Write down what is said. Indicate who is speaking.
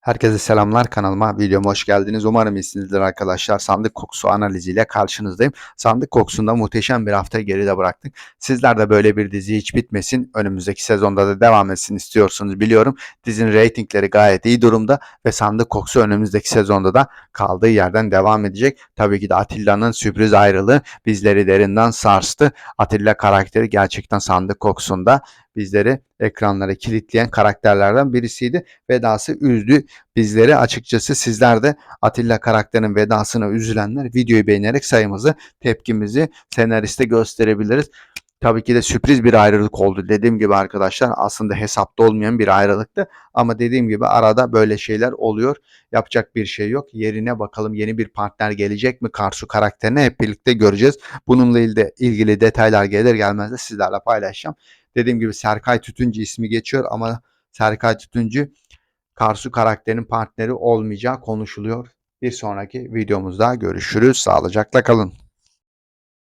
Speaker 1: Herkese selamlar kanalıma, videoma hoş geldiniz. Umarım iyisinizdir arkadaşlar. Sandık kokusu analiziyle karşınızdayım. Sandık kokusunda muhteşem bir haftayı geride bıraktık. Sizler de böyle bir dizi hiç bitmesin, önümüzdeki sezonda da devam etsin istiyorsunuz biliyorum. Dizinin reytingleri gayet iyi durumda ve sandık kokusu önümüzdeki sezonda da kaldığı yerden devam edecek. Tabii ki de Atilla'nın sürpriz ayrılığı bizleri derinden sarstı. Atilla karakteri gerçekten sandık kokusunda bizleri ekranlara kilitleyen karakterlerden birisiydi. Vedası üzdü bizleri. Açıkçası sizler de Atilla karakterinin vedasına üzülenler videoyu beğenerek sayımızı, tepkimizi senariste gösterebiliriz. Tabii ki de sürpriz bir ayrılık oldu. Dediğim gibi arkadaşlar aslında hesapta olmayan bir ayrılıktı. Ama dediğim gibi arada böyle şeyler oluyor. Yapacak bir şey yok. Yerine bakalım yeni bir partner gelecek mi Karsu karakterine hep birlikte göreceğiz. Bununla ilgili detaylar gelir gelmez de sizlerle paylaşacağım. Dediğim gibi Serkay Tütüncü ismi geçiyor ama Serkay Tütüncü Karsu karakterinin partneri olmayacağı konuşuluyor. Bir sonraki videomuzda görüşürüz. Sağlıcakla kalın.